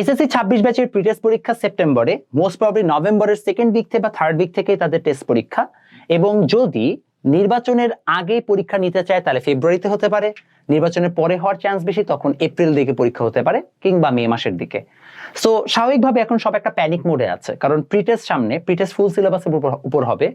SSC ছাব্বিশ ব্যাচের pretest পরীক্ষা সেপ্টেম্বরে মোস্ট প্রবলি নভেম্বরের সেকেন্ড উইক থেকে বা থার্ড উইক থেকে তাদের টেস্ট পরীক্ষা। এবং যদি নির্বাচনের আগে পরীক্ষা নিতে চায়, তাহলে ফেব্রুয়ারিতে হতে পারে। নির্বাচনের পরে হওয়ার চান্স বেশি, তখন এপ্রিল দিকে পরীক্ষা হতে পারে, কিংবা মে মাসের দিকে। সো স্বাভাবিকভাবে এখন সব একটা প্যানিক মোডে আছে। কারণ প্রিটেস্ট সামনে প্রিটেস্ট ফুল সিলেবাসের উপর হবে।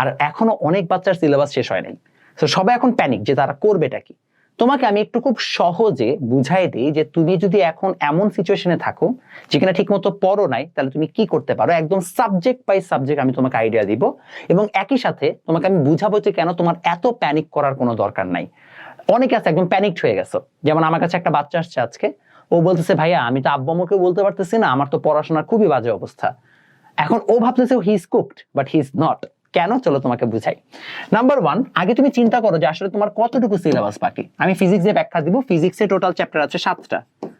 আর এখনও অনেক বাচ্চার সিলেবাস শেষ হয় নাই তো সবাই এখন প্যানিক যে তারা করবেটা কি? তোমাকে আমি একটু খুব সহজে বুঝাই দিই যে তুমি যদি এখন এমন সিচুয়েশনে থাকো যেখানে ঠিকমতো পড়ো নাই, তাহলে তুমি কি করতে পারো? একদম সাবজেক্ট বাই সাবজেক্ট আমি তোমাকে আইডিয়া দিব এবং একই সাথে তোমাকে আমি বুঝাবো যে কেন তোমার এত প্যানিক করার কোনো দরকার নাই। অনেকে আছে একদম প্যানিকড হয়ে গেছো। যেমন আমার কাছে একটা বাচ্চা আসছে আজকে। ও বলতেছে, ভাইয়া, আমি তো আব্বু আমাকে বলতে পারতেছি না। আমার তো পড়াশোনার খুবই বাজে অবস্থা। এখন ও ভাবতেছে he is cooked but he is not কেন? চলো তোমাকে বুঝাই। নাম্বার ওয়ান আগে তুমি চিন্তা করো যে আসলে তোমার কতটুকু সিলেবাস বাকি? আমি ফিজিক্স ফিজিক্সে ব্যাখ্যা দিব ফিজিক্সে টোটাল চ্যাপ্টার আছে সাতটা।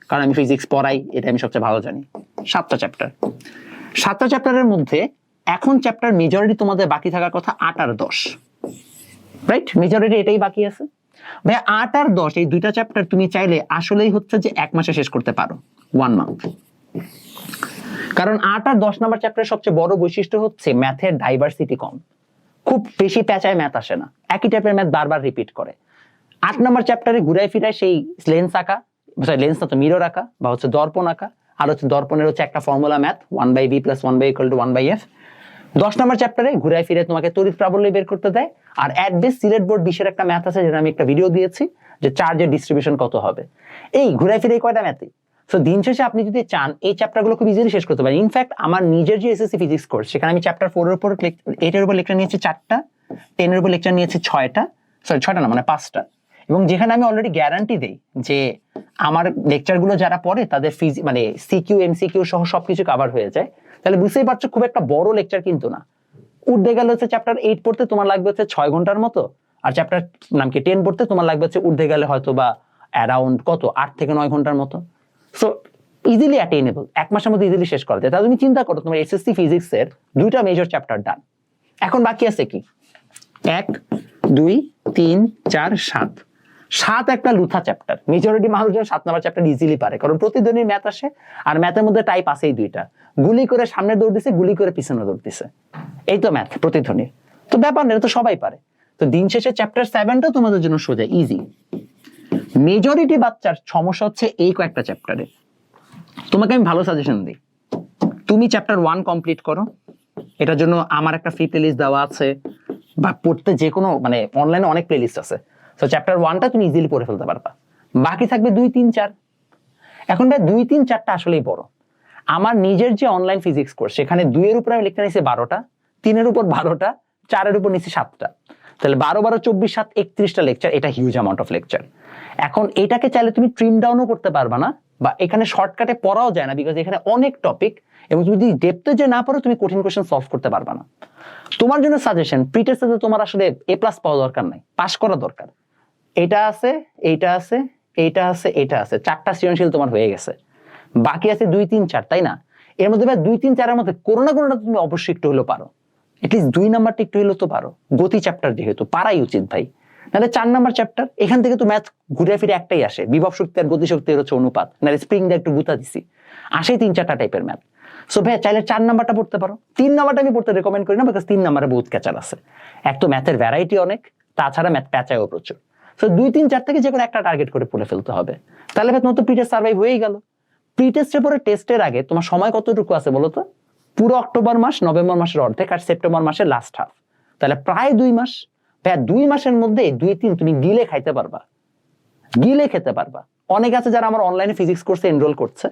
কারণ আমি ফিজিক্স পড়াই, এটা আমি সবচেয়ে ভালো জানি। সাতটা চ্যাপ্টার সাতটা চ্যাপ্টারের মধ্যে এখন চ্যাপ্টার মেজরিটি তোমাদের বাকি থাকার কথা আট আর দশ। রাইট মেজরিটি এটাই বাকি আছে। ভাই আট আর দশ, এই দুইটা চ্যাপ্টার তুমি চাইলে আসলেই হচ্ছে যে এক মাসে শেষ করতে পারো। ওয়ান মান্থ কারণ আট আর দশ নম্বর চ্যাপ্টারের সবচেয়ে বড় বৈশিষ্ট্য হচ্ছে ম্যাথের ডাইভার্সিটি কম। খুব বেশি প্যাচায় ম্যাথ আসে না। একই টাইপের ম্যাথ বারবার রিপিট করে। আট নম্বর চ্যাপ্টারে ঘুরায় ফিরায় সেই লেন্স আঁকা সরি লেন্স না তো মিরর আঁকা বা হচ্ছে দর্পণ আঁকা। আর হচ্ছে দর্পণের হচ্ছে একটা formula math one by v plus one by equal to one by f দশ নম্বর চ্যাপ্টারে ঘুরায় ফিরে তোমাকে তড়িৎ প্রাবল্য বের করতে দেয়। আর অ্যাট বেস সিলেট বোর্ড বিশের একটা ম্যাথ আছে যেটা আমি একটা ভিডিও দিয়েছি, যে চার্জের ডিস্ট্রিবিউশন কত হবে। এই ঘুরায় ফিরে কয়টা ম্যাথই সো দিন শেষে আপনি যদি চান, এই চ্যাপ্টারগুলো খুব ইজিলি শেষ করতে পারেন। ইনফ্যাক্ট আমার নিজের যে এসএসসি ফিজিক্স কোর্স সেখানে আমি চ্যাপ্টার ফোরের উপর এইটের উপর লেকচার নিয়েছি চারটা টেনের উপর লেকচার নিয়েছি ছয়টা সরি ছয়টা না মানে পাঁচটা। এবং যেখানে আমি অলরেডি গ্যারান্টি দেই যে আমার লেকচারগুলো যারা পড়ে, তাদের ফিজি মানে সিকিউ এমসিকিউ সহ সবকিছু কভার হয়ে যায়। তাহলে বুঝতেই পারছ, খুব একটা বড় লেকচার কিন্তু না। উর্ধে গেলে হচ্ছে চ্যাপ্টার এইট পড়তে তোমার লাগবে হচ্ছে ছয় ঘণ্টার মতো, আর চ্যাপ্টার নাম কি টেন পড়তে তোমার লাগবে হচ্ছে উর্ধে গেলে হয়তো বা অ্যারাউন্ড কত, আট থেকে নয় ঘণ্টার মতো। ইজিলি অ্যাটেনেবল এক মাসের মধ্যে ইজিলি শেষ করা যায়। তাহলে তুমি চিন্তা করো, তোমার এসএসসি ফিজিক্সের দুইটা মেজর চ্যাপ্টার ডান এখন বাকি আছে কি? এক, দুই, তিন, চার, সাত। সাত একটা লুথা চ্যাপ্টার মেজরিটি মানুষজন সাত নাম্বার চ্যাপ্টার ইজিলি পারে। কারণ প্রতিদিনই ম্যাথ আসে, আর ম্যাথের মধ্যে টাইপ আছেই দুইটা। গুলি করে সামনে দৌড় দিছে, গুলি করে পিছনে দৌড় দিছে। এই তো ম্যাথ প্রতিধ্বনি। তো ব্যাপার না তো সবাই পারে। তো দিন শেষে চ্যাপ্টার সেভেনটা তোমাদের জন্য সোজা ইজি মেজরিটি বাচ্চার সমস্যা হচ্ছে এই কয়েকটা চ্যাপ্টারে তোমাকে আমি ভালো সাজেশন দিই। তুমি চ্যাপ্টার ওয়ান কমপ্লিট করো। এটার জন্য আমার একটা ফ্রি প্লেলিস্ট দেওয়া আছে বা পড়তে যে কোনো মানে অনলাইনে অনেক প্লেলিস্ট আছে। তো চ্যাপ্টার ওয়ানটা তুমি ইজিলি পড়ে ফেলতে পারবা। বাকি থাকবে দুই, তিন, চার। এখন ভাই, দুই, তিন, চারটা আসলেই বড়। আমার নিজের যে অনলাইন ফিজিক্স কোর্স সেখানে দুইয়ের উপর আমি লিখতে নিয়েছি বারোটা, তিনের উপর বারোটা, চারের উপর নিয়েছি সাতটা। তাহলে বারো বারো, চব্বিশ, সাত, একত্রিশটা লেকচার এটা হিউজ অ্যামাউন্ট অফ লেকচার এখন এটাকে চাইলে তুমি ট্রিম ডাউনও করতে পারবা না। বা এখানে শর্টকাটে পড়াও যায় না বিকজ এখানে অনেক টপিক এবং তুমি যদি ডেপতে যে না পারো তুমি কঠিন কোয়েশ্চেন সলভ করতে পারবা না। তোমার জন্য সাজেশন প্রিটেস্টে তোমার আসলে এ প্লাস পাওয়া দরকার নাই পাস করা দরকার। এটা আছে, এইটা আছে এইটা আছে, এটা আছে। চারটা সৃজনশীল তোমার হয়ে গেছে। বাকি আছে দুই, তিন, চার, তাই না? এর মধ্যে ভাই দুই, তিন, চারের মধ্যে কোনো না কোনোটা তুমি অবশ্যই একটু হলেও পারো। এটলিস্ট দুই নাম্বারটা একটু হলেও তো পারো। গতি চ্যাপ্টার যেহেতু, পারাই উচিত ভাই। নাহলে চার নাম্বার চ্যাপ্টার এখান থেকে তো ম্যাথ ঘুরে ফিরে একটাই আসে। বিভব শক্তি আর গতি শক্তির হচ্ছে অনুপাত। নাহলে স্প্রিং দিয়ে একটু গুতা দিছি। আসেই তিন চারটা টাইপের ম্যাথ সো ভাই চাইলে চার নাম্বারটা পড়তে পারো। তিন নাম্বারটা আমি পড়তে রেকমেন্ড করি না বিকজ তিন নাম্বারে বহুত ক্যাচার আছে। এক তো ম্যাথের ভ্যারাইটি অনেক, তাছাড়া ম্যাথ প্যাচায়ও প্রচুর। সো দুই, তিন, চার থেকে যে কোনো একটা টার্গেট করে পড়ে ফেলতে হবে। তাহলে ভাই, তোমার তো প্রিটেস্ট সার্ভাইভ হয়েই গেল। প্রি টেস্টের পরে টেস্টের আগে তোমার সময় কতটুকু আছে বলো তো? পুরো অক্টোবর মাস, নভেম্বর মাসের অর্ধেক আর সেপ্টেম্বর মাসের লাস্ট হাফ তাহলে প্রায় দুই মাস ভাইয়া, দুই মাসের মধ্যে দুই তিন তুমি গিলে খাইতে পারবা। গিলে খেতে পারবা। অনেক আছে যারা আমার অনলাইনে ফিজিক্স কোর্সে এনরোল করছে।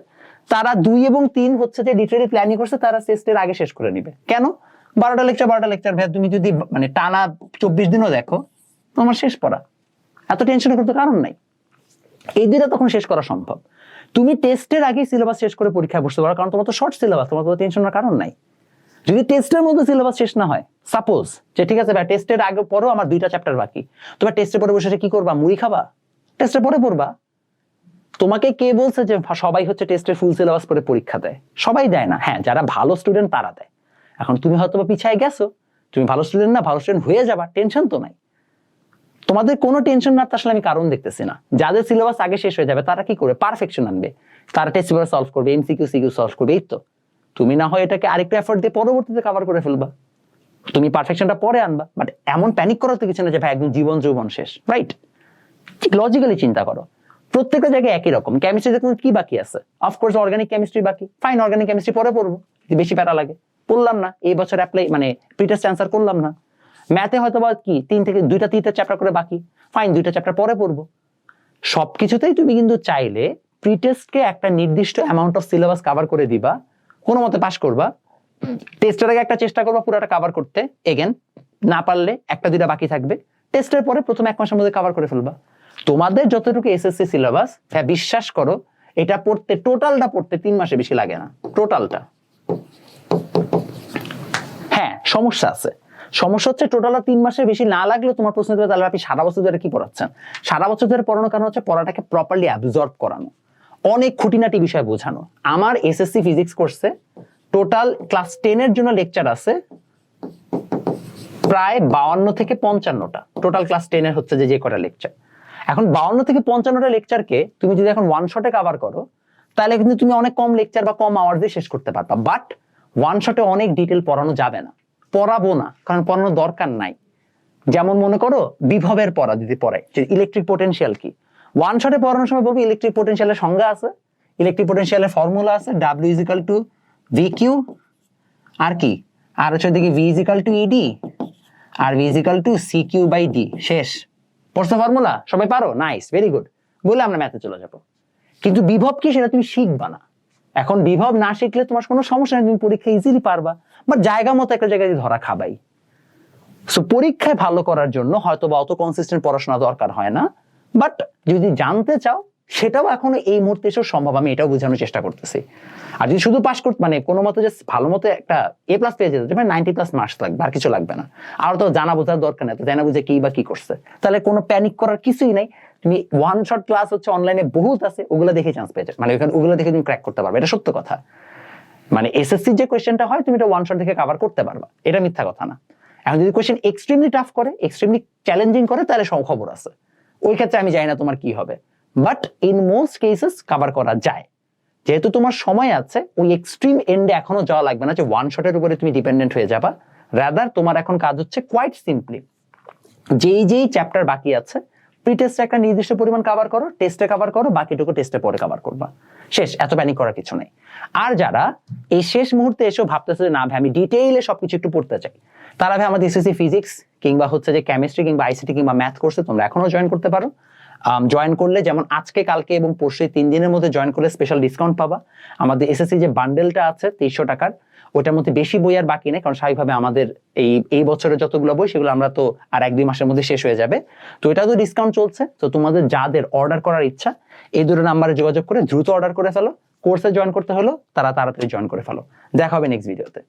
তারা দুই এবং তিন হচ্ছে যে ডিটেলি প্ল্যানিং করছে তারা টেস্টের আগে শেষ করে নিবে। কেন? বারোটা লেকচার বারোটা লেকচার ভাইয়া, তুমি যদি মানে টানা চব্বিশ দিনও দেখো, তোমার শেষ পড়া। এত টেনশন করতে কারণ নাই। এই দুইটা তখন শেষ করা সম্ভব। তুমি টেস্টের আগে সিলেবাস শেষ করে পরীক্ষায় বসতে পারো, কারণ তোমার তো শর্ট সিলেবাস তোমার তো টেনশনের কারণ নাই। যদি টেস্টের মধ্যে সিলেবাস শেষ না হয় সাপোজ যে ঠিক আছে ভাই টেস্টের আগে পরও আমার দুইটা চ্যাপ্টার বাকি। তোমার টেস্টের পরে বসে কি করবা? মুড়ি খাবা? টেস্টের পরে পড়বা। তোমাকে কে বলছে যে সবাই হচ্ছে টেস্টের ফুল সিলেবাস পরে পরীক্ষা দেয়? সবাই দেয় না। হ্যাঁ যারা ভালো স্টুডেন্ট তারা দেয়। এখন তুমি হয়তো বা পিছায় গেছো। তুমি ভালো স্টুডেন্ট না, ভালো স্টুডেন্ট হয়ে যাবা টেনশন তো নাই। তোমাদের কোনো টেনশন না আসলে আমি কারণ দেখতেছি না। যাদের সিলেবাস আগে শেষ হয়ে যাবে, তারা কি করে পারফেকশন আনবে। তারা টেস্ট সলভ করবে এমসিকিউ সিকিউ সলভ করবে, এই তো। তুমি না হয় এটাকে আরেকটু এফোর্ট দিয়ে পরবর্তীতে কভার করে ফেলবা। তুমি পারফেকশনটা পরে আনবা বাট এমন প্যানিক করার তো কিছু না যে, ভাই, একদম জীবন যৌবন শেষ রাইট লজিক্যালি চিন্তা করো। প্রত্যেকটা জায়গায় একই রকম। কেমিস্ট্রিতে কোনো কি বাকি আছে? অফকোর্স অর্গানিক কেমিস্ট্রি বাকি। ফাইন অর্গানিক কেমিস্ট্রি পরে পড়ব বেশি প্যারা লাগে। পড়লাম না, এই বছর অ্যাপ্লাই মানে প্রিটেস্ট অ্যান্সার করলাম না। ম্যাথে হয়তো বা কি, তিন থেকে দুইটা, তিনটা চ্যাপ্টার করে বাকি। ফাইন দুইটা চ্যাপ্টার পরে পড়ব। সবকিছুতেই তুমি কিন্তু চাইলে প্রিটেস্টকে একটা নির্দিষ্ট অ্যামাউন্ট অফ সিলেবাস কভার করে দিবা কোনো মতে পাশ করবা। টেস্টের আগে একটা চেষ্টা করবা পুরোটা কভার করতে। এগেন না পারলে একটা দুইটা বাকি থাকবে। টেস্টের পরে প্রথম এক মাসের মধ্যে কভার করে ফেলবা। তোমাদের যতটুকু এসএসসি সিলেবাস হ্যাঁ বিশ্বাস করো এটা পড়তে টোটালটা পড়তে তিন মাসে বেশি লাগে না। টোটালটা হ্যাঁ সমস্যা আছে। সমস্যা হচ্ছে টোটাল তিন মাসের বেশি না লাগলেও তোমার প্রশ্ন তাহলে আপনি সারা বছর ধরে কি পড়াচ্ছেন? সারা বছর ধরে পড়ানোর কারণ হচ্ছে পড়াটাকে প্রপারলি অ্যাবজর্ব করানো। অনেক খুঁটিনাটি বিষয় বোঝানো। আমার এসএসসি ফিজিক্স কোর্সে টোটাল ক্লাস টেনের জন্য লেকচার আছে প্রায় বাউান্ন থেকে পঞ্চান্নটা। টোটাল ক্লাস টেনের হচ্ছে যে যে কটা লেকচার এখন বাউান্ন থেকে পঞ্চান্নটা লেকচারকে তুমি যদি এখন ওয়ান শটে কভার করো, তাহলে কিন্তু তুমি অনেক কম লেকচার বা কম আওয়ার দিয়ে শেষ করতে পারবা। বাট ওয়ান শটে অনেক ডিটেল পড়ানো যাবে না। পড়াবো না, কারণ পড়ানোর দরকার নাই। যেমন মনে করো, বিভবের পড়া যদি পড়ায়, যে ইলেকট্রিক পোটেনশিয়াল কি? ওয়ান শটে পড়ানোর সময় বলব ইলেকট্রিক পোটেনশিয়ালের সংজ্ঞা আছে ইলেকট্রিক পোটেনশিয়ালের ফর্মুলা আছে W equal to V Q আর কি? আর হচ্ছে দেখি V equal to E d R V equal to C Q by D শেষ। পড়ছো ফর্মুলা সবাই পারো? নাইস ভেরি গুড বলে আমরা ম্যাথে চলে যাব। কিন্তু বিভব কি সেটা তুমি শিখবা না। এখন বিভব না শিখলে তোমার কোনো সমস্যা নেই, তুমি পরীক্ষা ইজিলি পারবা। বাট জায়গা মতো একটা জায়গায় ধরা খাবাই। সো পরীক্ষায় ভালো করার জন্য হয়তো বা অত কনসিস্টেন্ট পড়াশোনা দরকার হয় না। বাট যদি জানতে চাও, সেটাও এখনও এই মুহূর্তে এসেও সম্ভব। আমি এটাও বোঝানোর চেষ্টা করতেছি। আর যদি শুধু পাস করতে মানে কোনো মতো যে ভালো মতো একটা এ প্লাস পেয়ে যেতে মানে নাইনটি প্লাস মার্কস লাগবে, আর কিছু লাগবে না। আর তো জানা বোঝার দরকার নেই জানা বুঝে কি বা কি করছে। তাহলে কোনো প্যানিক করার কিছুই নাই। তুমি ওয়ান শট ক্লাস হচ্ছে অনলাইনে বহুত আছে, ওগুলো দেখে চান্স পেয়ে যাবে। মানে ওখানে ওগুলো দেখে তুমি ক্র্যাক করতে পারবে। এটা সত্য কথা। মানে এসএসসি যে কোয়েশ্চেনটা হয়, তুমি এটা ওয়ান শট দেখে কভার করতে পারবা। এটা মিথ্যা কথা না। এখন যদি কোয়েশ্চেন এক্সট্রিমলি টাফ করে এক্সট্রিমলি চ্যালেঞ্জিং করে, তাহলে সব খবর আছে। ওই ক্ষেত্রে আমি জানি না তোমার কি হবে। But in most cases cover করা যায়। যেহেতু তোমার সময় আছে, ওই এক্সট্রিম এন্ডে এখনও যাওয়া লাগবে না যে ওয়ান শটের উপরে তুমি ডিপেন্ডেন্ট হয়ে যাবা। রাদার তোমার এখন কাজ হচ্ছে কোয়াইট সিম্পলি যেই যেই চ্যাপ্টার বাকি আছে প্রি টেস্টে একটা নির্দিষ্ট পরিমাণ কভার করো টেস্টে কভার করো, বাকিটুকু টেস্টে পরে কভার করবা। শেষ, এত প্যানিক করার কিছু নেই। আর যারা এই শেষ মুহূর্তে এসেও ভাবতেছে যে, না ভাই, আমি ডিটেইলে সবকিছু একটু পড়তে চাই। তারা ভাই, আমাদের এসএসসি ফিজিক্স কিংবা হচ্ছে যে কেমিস্ট্রি কিংবা আইসিটি কিংবা ম্যাথ কোর্সে তোমরা এখনও জয়েন করতে পারো। জয়েন করলে যেমন আজকে, কালকে এবং পরশু তিন দিনের মধ্যে জয়েন করলে স্পেশাল ডিসকাউন্ট পাবা। আমাদের এসএসসি যে বান্ডেলটা আছে, তেইশশো টাকার ওটার মধ্যে বেশি বই আর বাকি নেই, কারণ স্বাভাবিকভাবে আমাদের এই এই বছরের যতগুলো বই, সেগুলো আমরা তো আর এক দুই মাসের মধ্যে শেষ হয়ে যাবে। তো এটা তো ডিসকাউন্ট চলছে। তো তোমাদের যাদের অর্ডার করার ইচ্ছা, এই দুটো নাম্বারে যোগাযোগ করে দ্রুত অর্ডার করে ফেলো। কোর্সে জয়েন করতে হলো, তারা তাড়াতাড়ি জয়েন করে ফেলো। দেখা হবে নেক্সট ভিডিওতে